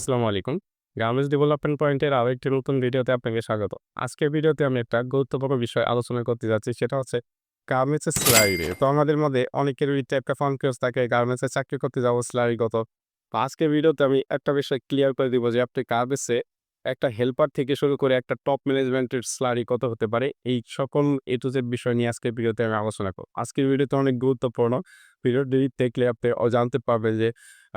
আসসালামু আলাইকুম। Garments development পয়েন্টের আরও একটি নতুন ভিডিওতে আপনাকে স্বাগত। আজকের ভিডিওতে আমি একটা গুরুত্বপূর্ণ বিষয় আলোচনা করতে যাচ্ছি, সেটা হচ্ছে গার্মেন্টসের স্যালারি তো আমাদের মধ্যে অনেকেরই একটা কনফিউজ থাকে গার্মেন্টসে চাকরি করতে যাব স্যালারি কত আজকের ভিডিওতে আমি একটা বিষয় ক্লিয়ার করে দিব যে, আপনি গার্মেন্টসে একটা হেল্পার থেকে শুরু করে একটা টপ ম্যানেজমেন্টের স্যালারি কত হতে পারে? এই সকল এ টু জেড বিষয় নিয়ে আজকের ভিডিওতে আমি আলোচনা করব। আজকের ভিডিওতে অনেক গুরুত্বপূর্ণ। ভিডিওটি দেখলে আপনি জানতে পারবেন যে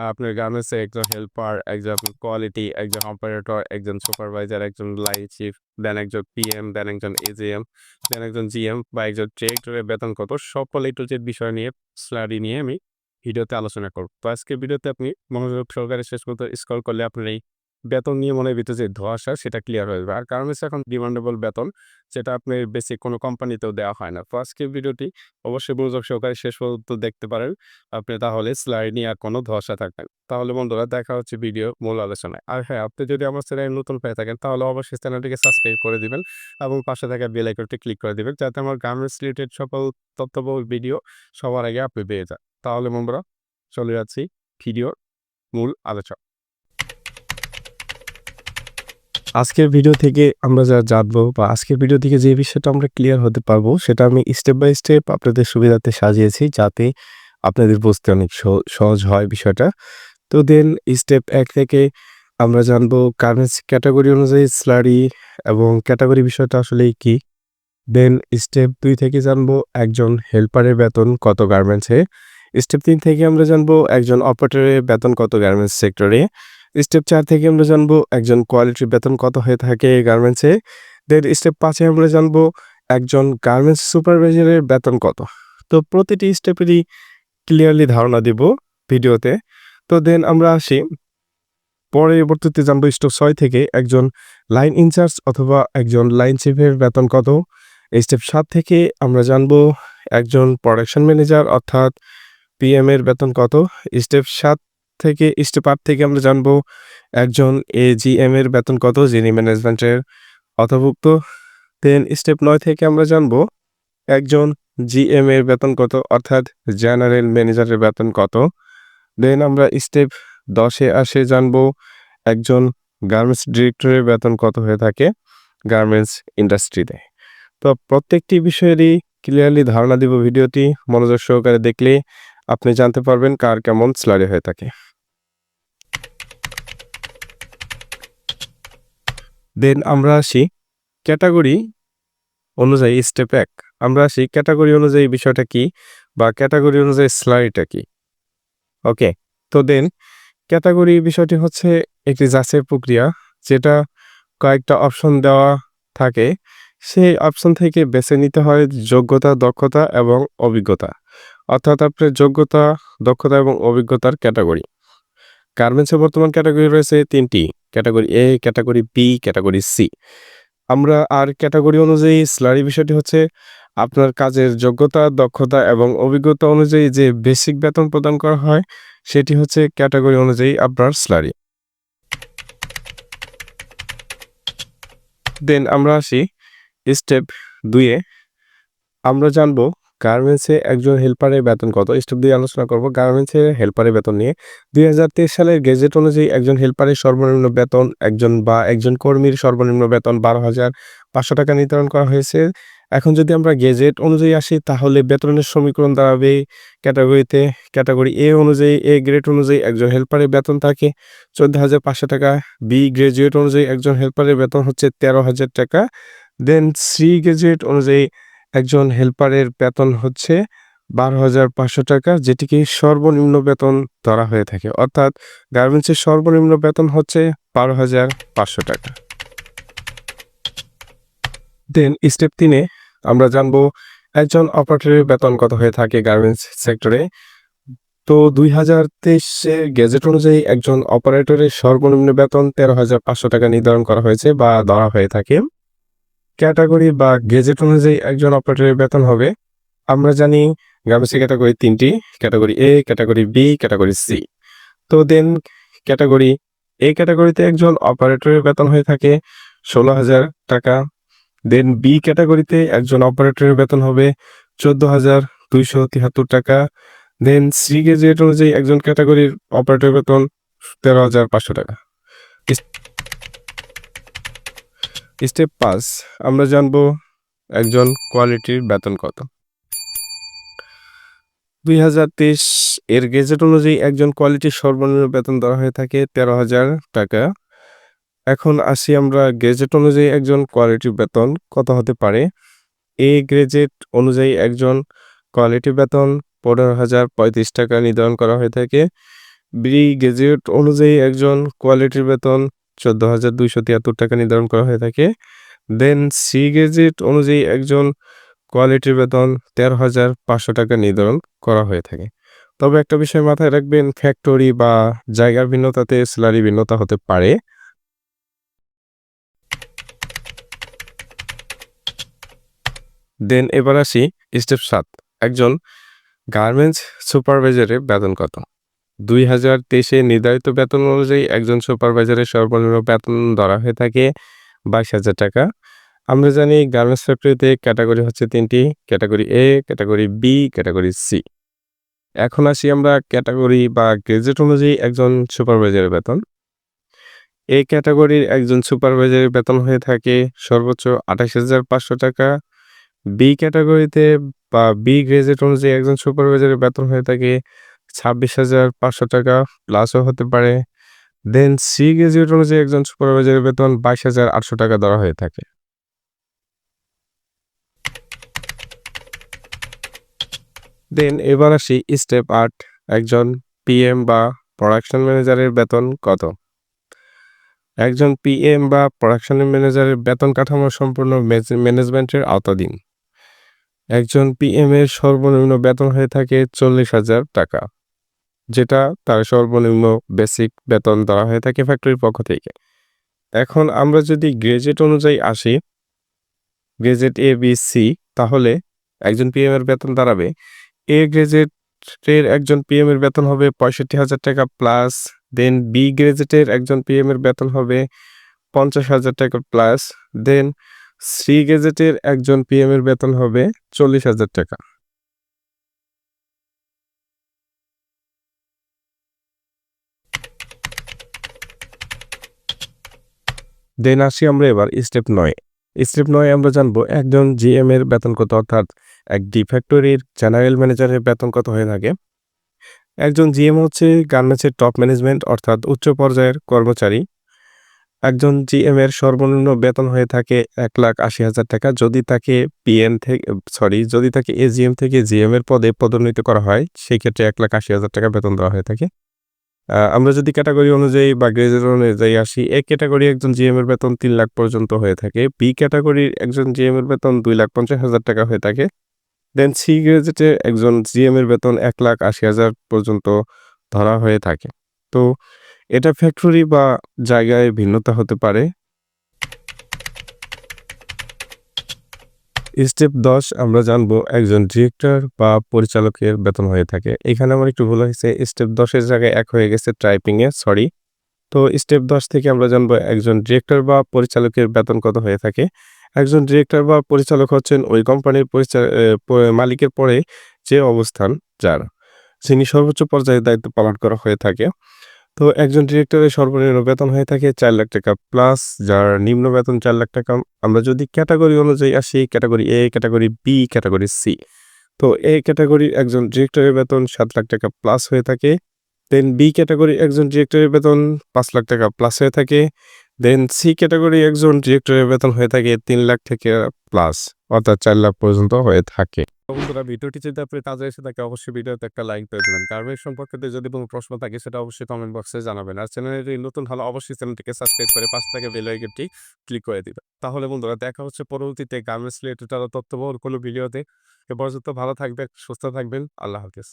আপনার গার্মেন্টসে একজন হেল্পার একজন কোয়ালিটি একজন অপারেটর একজন সুপারভাইজার একজন লাইন চিফ দেন একজন পিএম দেন একজন এজিএম দেন একজন জিএম বা একজন ডিরেক্টরের বেতন কত, সকল এ টু জেড বিষয় নিয়ে স্লাডি নিয়ে আমি ভিডিওতে আলোচনা করব। তো আজকে ভিডিওতে আপনি মনোযোগ সহকারে শেষ পর্যন্ত স্কল করলে আপনার এই বেতন নিয়ে মনের ভিতরে যে ধোয়াশা, সেটা ক্লিয়ার হয়ে যাবে। আর গার্মেন্টস এখন ডিমান্ডেবল বেতন, যেটা আপনি বেসিক কোনো কোম্পানিতেও দেওয়া হয় না। তো ভিডিওটি অবশ্যই মনোযোগ সহকারে শেষ পর্যন্ত দেখতে পারেন। আপনি তাহলে স্লাইড নিয়ে আর কোনো ধোয়াশা থাকবেন তাহলে বন্ধুরা, দেখা হচ্ছে ভিডিও মূল আলোচনায়। আর হ্যাঁ আপনি যদি আমার চ্যানেল নতুন পেয়ে থাকেন, তাহলে অবশ্যই চ্যানেলটিকে সাবস্ক্রাইব করে দিবেন এবং পাশে থাকা বেল আইকনটি ক্লিক করে দিবেন, যাতে আমার গার্মেন্টস রিলেটেড সকল তথ্যবহুল ভিডিও সবার আগে আপনি পেয়ে যান। তাহলে বন্ধুরা, চলে যাচ্ছি ভিডিওর মূল আলোচনা আজকের ভিডিও থেকে আমরা যা জানব বা আজকের ভিডিও থেকে যে বিষয়টা আমরা ক্লিয়ার হতে পারব, সেটা আমি স্টেপ বাই স্টেপ আপনাদের সুবিধাতে সাজিয়েছি যাতে আপনাদের বুঝতে অনেক সহ- সহজ হয় বিষয়টা। তো দেন স্টেপ এক থেকে আমরা জানব গার্মেন্টস ক্যাটাগরি অনুযায়ী স্লারি এবং ক্যাটাগরি বিষয়টা আসলে কি। দেন স্টেপ দুই থেকে জানব একজন হেল্পারের বেতন কত গার্মেন্টসে স্টেপ তিন থেকে আমরা জানব একজন অপারেটরের বেতন কত গার্মেন্টস সেক্টরে স্টেপ চার থেকে আমরা জানব একজন কোয়ালিটির বেতন কত হয়ে থাকে গার্মেন্টসে দেন স্টেপ পাঁচে আমরা জানব একজন গার্মেন্টস সুপারভাইজারের বেতন কত। তো প্রতিটি স্টেপেরই ক্লিয়ারলি ধারণা দিব ভিডিওতে। তো দেন আমরা আসি। পরবর্তীতে জানব স্টেপ ছয় থেকে একজন লাইন ইনচার্জ অথবা একজন লাইন চিফের বেতন কত। স্টেপ সাত থেকে আমরা জানব একজন প্রোডাকশন ম্যানেজার অর্থাৎ পিএম এর বেতন কত। স্টেপ সাত থেকে স্টেপ আট থেকে আমরা জানব একজন এজিএম এর বেতন কত, যিনি ম্যানেজমেন্টের অন্তর্ভুক্ত দেন স্টেপ নয় থেকে আমরা জানব একজন জিএম এর বেতন কত, অর্থাৎ জেনারেল ম্যানেজারের বেতন কত। দেন আমরা স্টেপ দশে আসে জানব একজন গার্মেন্টস ডিরেক্টরের বেতন কত হয়ে থাকে গার্মেন্টস ইন্ডাস্ট্রিতে তো প্রত্যেকটি বিষয়েরই ক্লিয়ারলি ধারণা দিব ভিডিওটি। মনোযোগ সহকারে দেখলে আপনি জানতে পারবেন কার কেমন স্লারি হয়ে থাকে। দেন আমরা আসি ক্যাটাগরি অনুযায়ী স্টেপ এক। আমরা আসি ক্যাটাগরি অনুযায়ী বিষয়টা কি বা ক্যাটাগরি অনুযায়ী স্লারিটা কি? ওকে তো দেন ক্যাটাগরি বিষয়টি হচ্ছে একটি যাচাই প্রক্রিয়া যেটা কয়েকটা অপশন দেওয়া থাকে। সেই অপশন থেকে বেছে নিতে হয় যোগ্যতা, দক্ষতা এবং অভিজ্ঞতা। অর্থাৎ আপনার যোগ্যতা, দক্ষতা এবং অভিজ্ঞতার ক্যাটাগরি গার্মেন্টসে বর্তমান ক্যাটাগরি রয়েছে তিনটি। Category A category B category C আমরা আর ক্যাটাগরি অনুযায়ী স্যালারি বিষয়টি হচ্ছে আপনার কাজের যোগ্যতা, দক্ষতা এবং অভিজ্ঞতা অনুযায়ী যে বেসিক বেতন প্রদান করা হয়, সেটি হচ্ছে ক্যাটাগরি অনুযায়ী আপনার স্যালারি দেন আমরা আসি স্টেপ দুইয়ে। আমরা জানব গার্মেন্টসে একজন হেল্পারের বেতন কত? স্টেপ দিয়ে আলোচনা করব। গার্মেন্টসের হেল্পারের বেতন নিয়ে। দুই হাজার তেইশ সালের গেজেট অনুযায়ী একজন হেল্পারের সর্বনিম্ন বেতন একজন বা একজন কর্মীর সর্বনিম্ন বেতন বারো হাজার পাঁচশো টাকা নির্ধারণ করা হয়েছে। এখন যদি আমরা গেজেট অনুযায়ী আসি, তাহলে বেতনের সমীকরণ দাঁড়াবে ক্যাটাগরিতে। ক্যাটাগরি এ অনুযায়ী এ গ্রেড অনুযায়ী একজন হেল্পারের বেতন থাকে চোদ্দ হাজার পাঁচশো টাকা। বি গ্রাজুয়েট অনুযায়ী একজন হেল্পারের বেতন হচ্ছে তেরো হাজার টাকা। দেন সি গ্রাজুয়েট অনুযায়ী একজন হেল্পারের বেতন হচ্ছে বারো হাজার পাঁচশো টাকা, যেটিকে সর্বনিম্ন বেতন ধরা হয়ে থাকে। অর্থাৎ গার্মেন্টসের সর্বনিম্ন বেতন হচ্ছে বারো হাজার পাঁচশো টাকা। দেন, স্টেপ তিনে আমরা জানব একজন অপারেটরের বেতন কত হয়ে থাকে গার্মেন্টস সেক্টরে। তো দুই হাজার তেইশে গেজেট অনুযায়ী একজন অপারেটরের সর্বনিম্ন বেতন তেরো হাজার পাঁচশো টাকা নির্ধারণ করা হয়েছে বা ধরা হয়ে থাকে। ক্যাটাগরি বা গেজেট অনুযায়ী একজন অপারেটরের বেতন হবে। আমরা জানি গার্মেন্টসের ক্যাটাগরি তিনটি, category A category B category C তো দেন ক্যাটাগরি এ ক্যাটাগরিতে একজন অপারেটরের বেতন হয়ে থাকে ষোলো হাজার টাকা। দেন বি ক্যাটাগরিতে একজন অপারেটরের বেতন হবে চোদ্দ হাজার দুইশো তিয়াত্তর টাকা। দেন সি গেজেট অনুযায়ী একজন ক্যাটাগরির অপারেটরের বেতন তেরো হাজার পাঁচশো টাকা। স্টেপ পাঁচ, আমরা জানব একজন কোয়ালিটির বেতন কত। দুই হাজার তেইশ এর গেজেট অনুযায়ী একজন কোয়ালিটির সর্বনিম্ন বেতন দেওয়া হয়ে থাকে তেরো হাজার টাকা। এখন আসি আমরা গেজেট অনুযায়ী একজন কোয়ালিটির বেতন কত হতে পারে। এ গ্রেজেট অনুযায়ী একজন কোয়ালিটি বেতন পনেরো হাজার পঁয়ত্রিশ টাকা নির্ধারণ করা হয়ে থাকে। বি গেজেট অনুযায়ী একজন কোয়ালিটির বেতন চোদ্দ হাজার দুইশো তিয়াত্তর টাকা নির্ধারণ করা হয়ে থাকে। দেন সি গেজেট অনুযায়ী একজন কোয়ালিটির বেতন তেরো হাজার পাঁচশো টাকা নির্ধারণ করা হয়ে থাকে। তবে একটা বিষয় মাথায় রাখবেন ফ্যাক্টরি বা জায়গার ভিন্নতাতে স্যালারি ভিন্নতা হতে পারে। দেন এবার আসি স্টেপ সাত, একজন গার্মেন্টস সুপারভাইজারের বেতন কত? দুই হাজার তেইশে নির্ধারিত বেতন অনুযায়ী একজন সুপারভাইজারের সর্বনিম্ন বেতন ধরা হয়ে থাকে বাইশ হাজার টাকা। আমরা জানি গার্মেন্টস ফ্যাক্টরিতে ক্যাটাগরি হচ্ছে তিনটি, category A, category B, category C. এখন আসি আমরা ক্যাটাগরি বা গ্রেজেট অনুযায়ী একজন সুপারভাইজারের বেতন। এ ক্যাটাগরির একজন সুপারভাইজারের বেতন হয়ে থাকে সর্বোচ্চ আঠাশ হাজার পাঁচশো টাকা। বি ক্যাটাগরিতে বা বি গ্রেজেট অনুযায়ী একজন সুপারভাইজারের বেতন হয়ে থাকে ছাব্বিশ হাজার পাঁচশো টাকা প্লাসও হতে পারে। দেন সি গ্রেজুয়েট অনুযায়ী একজন সুপারভাইজারের বেতন বাইশ হাজার আটশো টাকা দেওয়া হয়ে থাকে। দেন এবার আসি স্টেপ আট, একজন পিএম বা প্রোডাকশন ম্যানেজারের বেতন কত? একজন পিএম বা প্রোডাকশন ম্যানেজারের বেতন কাঠামো সম্পূর্ণ ম্যানেজমেন্টের আওতাধীন। একজন পিএম এর সর্বনিম্ন বেতন হয়ে থাকে চল্লিশ হাজার টাকা। যেটা তার সর্বনিম্ন বেসিক বেতন দেওয়া হয়ে থাকে ফ্যাক্টরির পক্ষ থেকে। এখন আমরা যদি গ্রেজেট অনুযায়ী আসি গ্রেজেট এ বি সি তাহলে একজন পিএম এর বেতন দাঁড়াবে। এ গ্রেজেটের একজন পিএম এর বেতন হবে পঁয়ষট্টি হাজার টাকা প্লাস দেন বি গ্রেজেটের একজন পিএম এর বেতন হবে পঞ্চাশ হাজার টাকা প্লাস দেন সি গেজেটের একজন পিএম এর বেতন হবে চল্লিশ হাজার টাকা। দেন আসি আমরা এবার স্টেপ নয়। স্টেপ নয় আমরা জানব একজন জিএম এর বেতন কত, অর্থাৎ এক ডি ফ্যাক্টরির জেনারেল ম্যানেজারের বেতন কত হয়ে থাকে। একজন জিএম হচ্ছে গার্মেন্টসের টপ ম্যানেজমেন্ট অর্থাৎ উচ্চ পর্যায়ের কর্মচারী। একজন জিএম এর সর্বনিম্ন বেতন হয়ে থাকে এক লাখ আশি হাজার টাকা। যদি তাকে পিএন থেকে সরি যদি তাকে এজিএম থেকে জিএম এর পদে পদোন্নতি করা হয়, সেক্ষেত্রে এক লাখ আশি হাজার টাকা বেতন দেওয়া হয়ে থাকে। আমরা যদি ক্যাটাগরি অনুযায়ী বা গ্রেজের অনুযায়ী আসি, এ ক্যাটাগরি একজন জিএম এর বেতন তিন লাখ পর্যন্ত হয়ে থাকে। বি ক্যাটাগরির একজন জিএম এর বেতন দুই লাখ পঞ্চাশ হাজার টাকা হয়ে থাকে। দেন সি গ্রেজেটে একজন জিএম এর বেতন এক লাখ আশি হাজার পর্যন্ত ধরা হয়ে থাকে। তো এটা ফ্যাক্টরি বা জায়গায় ভিন্নতা হতে পারে। স্টেপ দশ, আমরা জানব একজন ডিরেক্টর বা পরিচালকের বেতন হয়ে থাকে। এখানে আমার একটু ভুল হয়েছে, স্টেপ দশের জায়গায় এক হয়ে গেছে টাইপিংয়ে সরি তো স্টেপ দশ থেকে আমরা জানব একজন ডিরেক্টর বা পরিচালকের বেতন কত হয়ে থাকে। একজন ডিরেক্টর বা পরিচালক হচ্ছেন ওই কোম্পানির মালিকের পরে যে অবস্থান যার, যিনি সর্বোচ্চ পর্যায়ে দায়িত্ব পালন করা হয়ে থাকে। তো একজন ডিরেক্টরের সর্বনিম্ন বেতন হয়ে থাকে চার লাখ টাকা প্লাস যার নিম্ন বেতন চার লাখ টাকা, আমরা যদি ক্যাটাগরি অনুযায়ী আসি category A category B category C তো এ ক্যাটাগরির একজন ডিরেক্টরের বেতন সাত লাখ টাকা প্লাস হয়ে থাকে। দেন বি ক্যাটাগরি একজন ডিরেক্টরের বেতন পাঁচ লাখ টাকা প্লাস হয়ে থাকে। দেন সি ক্যাটাগরি একজন ডিরেক্টরের বেতন হয়ে থাকে তিন লাখ থেকে প্লাস অর্থাৎ চার লাখ পর্যন্ত হয়ে থাকে। বন্ধুরা, ভিডিওটি যদি আপনি তাজা এসে থাকে, অবশ্যই ভিডিওতে একটা লাইক দিয়ে দেবেন। গার্মেন্ট সম্পর্কে যদি কোনো প্রশ্ন থাকে, সেটা অবশ্যই কমেন্ট বক্সে জানাবেন। আর চ্যানেলটি নতুন হলে অবশ্যই চ্যানেলটিকে সাবস্ক্রাইব করে পাশ থেকে বেল আইকনটি ক্লিক করে দিবেন। তাহলে বন্ধুরা, দেখা হচ্ছে পরবর্তীতে গার্মেন্টস রিলেটেড আরও তথ্যবহুল কোনো ভিডিওতে এ পর্যন্ত ভালো থাকবেন, সুস্থ থাকবেন। আল্লাহ হাফিজ।